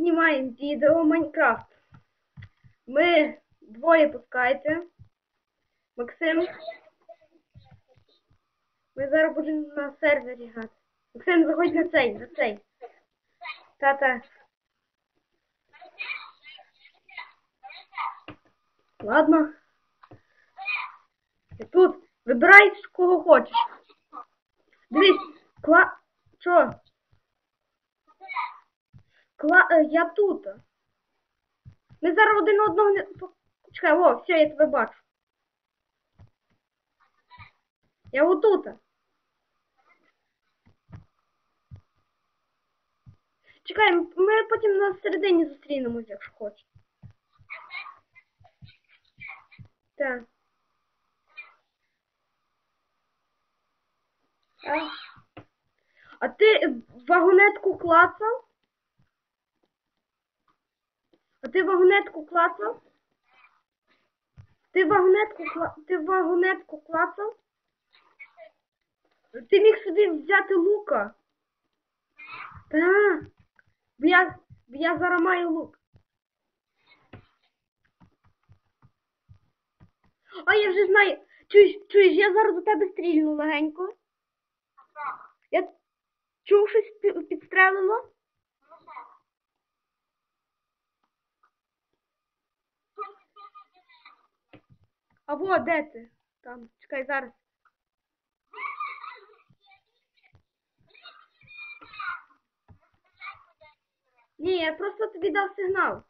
Ми знімаємо відео Майнкрафт. Ми двоє пускайте. Максим. Ми зараз будемо на сервері грати. Максим, заходь на цей, на цей. Та-та. Ладно. Я тут. Вибирай, кого хочеш. Дивись, кла... Чо? Кла... е, Я тут. Ми зараз один одного не... Чекай, о, все, я тебе бачу. Я отут. Чекай, ми потім на середині зустрінемось, якщо хочеш. Так. А ти вагонетку клацав? А ти вагонетку клацав? Ти вагонетку кла... ти вагонетку клацав? Ти міг собі взяти лука. Так. Бо я, бо я зараз маю лук. А я вже знаю. Чуєш, чуєш, я зараз до тебе стрільну легенько. Я чув щось пі- підстрелило. А во, де ти? Там, чекай зараз. Ні, я просто тобі дав сигнал.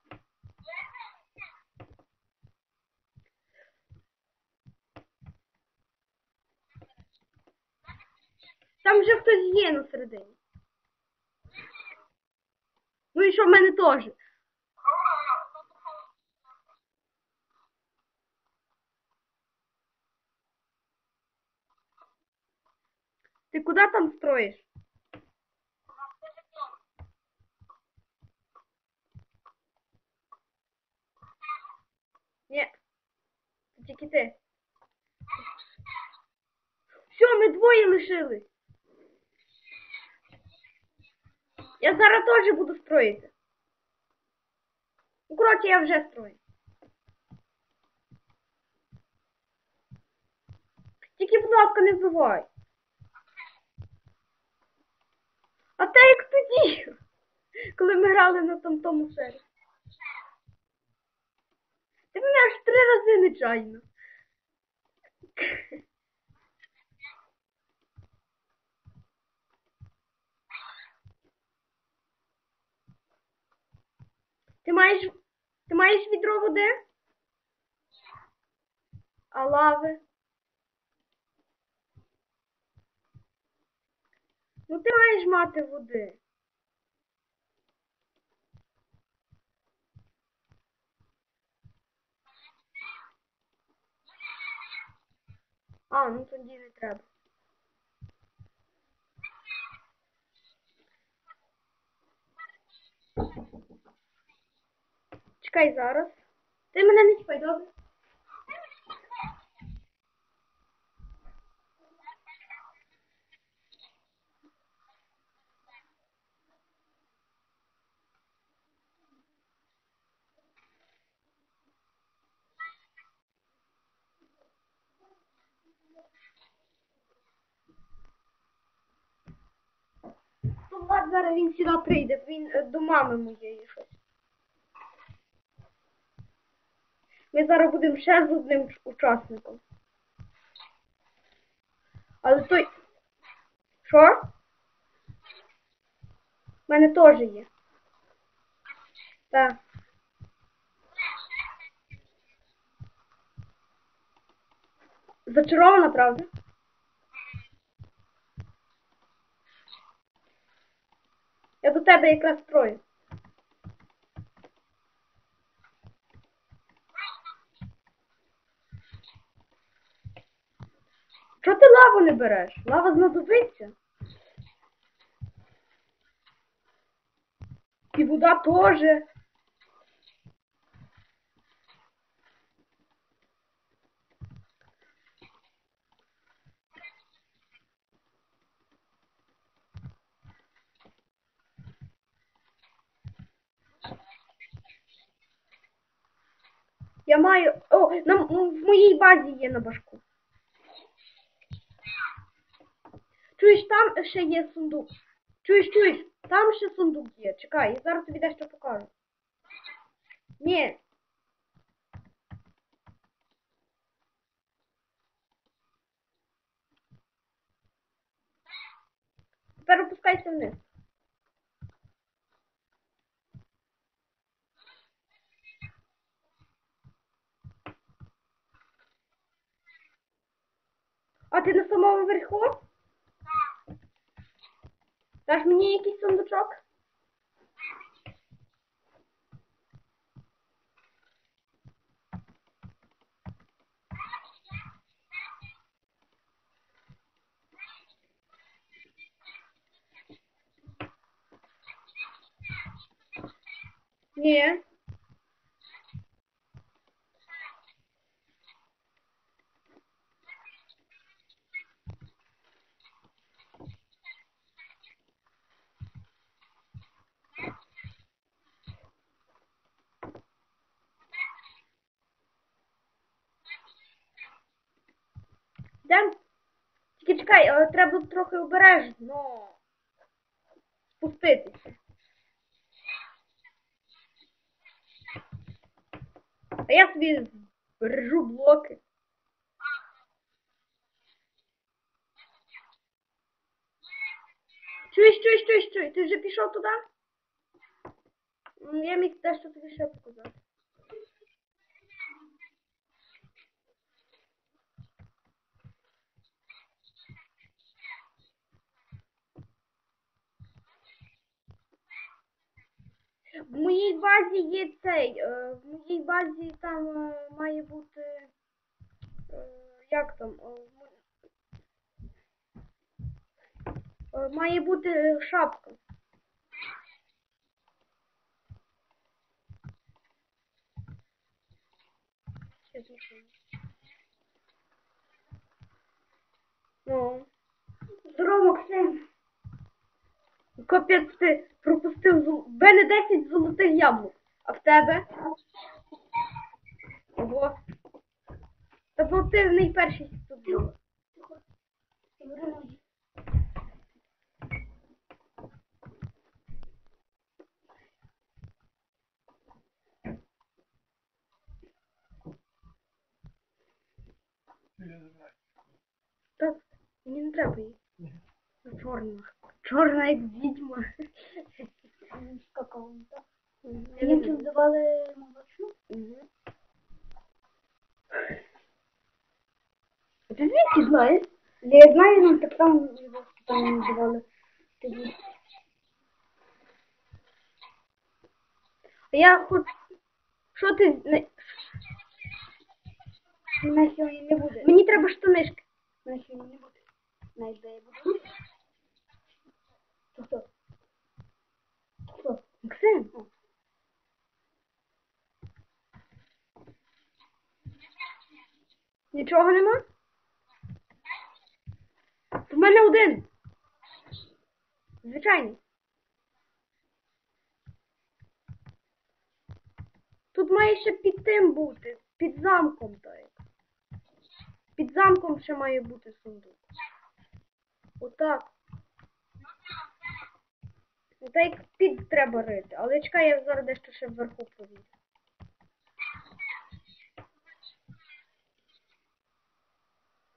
Там вже хтось є на середині. Ну і що в мене теж. Ти куди там строїш? Ні. Це тільки ти. Все, ми двоє лишились. Я зараз теж буду строїти. Ну, коротше, я вже строю. Тільки, будь не вбивай. А те як тоді, коли ми грали на там тому сервері. Ти мене аж три рази нечайно. Ти маєш. Ти маєш відро води? А лави? Ну ти маєш мати води. А, ну тоді не треба. Чекай зараз. Ти мене не чіпай, добре? Ну, зараз він сюди прийде, він е, до мами моєї щось. Ми зараз будемо ще з одним учасником. Але той. Що? У мене теж є. Так. Зачарована, правда? Я до тебе якраз строю. Чого ти лаву не береш? Лава знадобиться. І вода теж. Я маю. О, на, в моїй базі є на башку. Чуєш, там ще є сундук. Чуєш, чуєш, там ще сундук є. Чекай, я зараз тобі дещо покажу. Ні. Тепер опускайся вниз. А ти на самому верху? Даш мені якийсь сундучок? Ні. Тільки чекай, але треба трохи обережно спуститися. А я собі збережу блоки. Чуєш, чуєш, чуєш, чуєш, ти вже пішов туди? М, Я міг дещо тобі ще показати. В моїй базі є цей. е, В моїй базі там е, має бути. е, Як там? Має бути шапка. Ну. Здорово, Максим. Капець ти пропустив зол... В мене 10 золотих яблук. А в тебе? Ого. Та бо ти найперший тут. Так, мені не треба її. Чорна. Чорна як відьма. Какого-то. Мгм. Їм тут давали молочну? Ти звідки знаєш? Я знаю, нам так само його там давали. Тоді. А я хоч... Що ти... не- На сьогодні не буде. Мені треба штанишки. На сьогодні не буде. Навіть де я буду. Хто? Нічого нема? В мене один. Звичайний. Тут має ще під тим бути, під замком так. Під замком ще має бути сундук. Отак. Ну, Та як під треба рити, але чекай, я зараз дещо ще вверху повіду.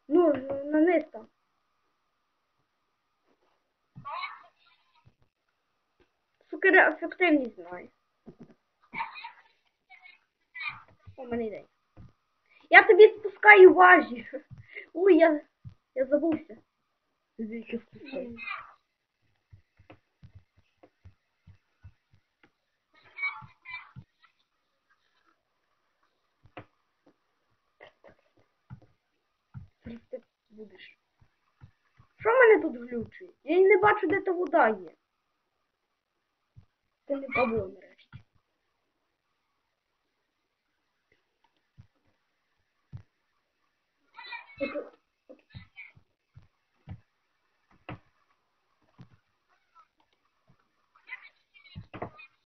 Ну, на низ там. Супер ефективність знаю. О, мене йде. Я тобі спускаю важі. Ой, я, я забувся. Звідки спускаю? ти будеш. Що мене тут глючить? Я не бачу, де та вода є. Ти не Павло нарешті. Це...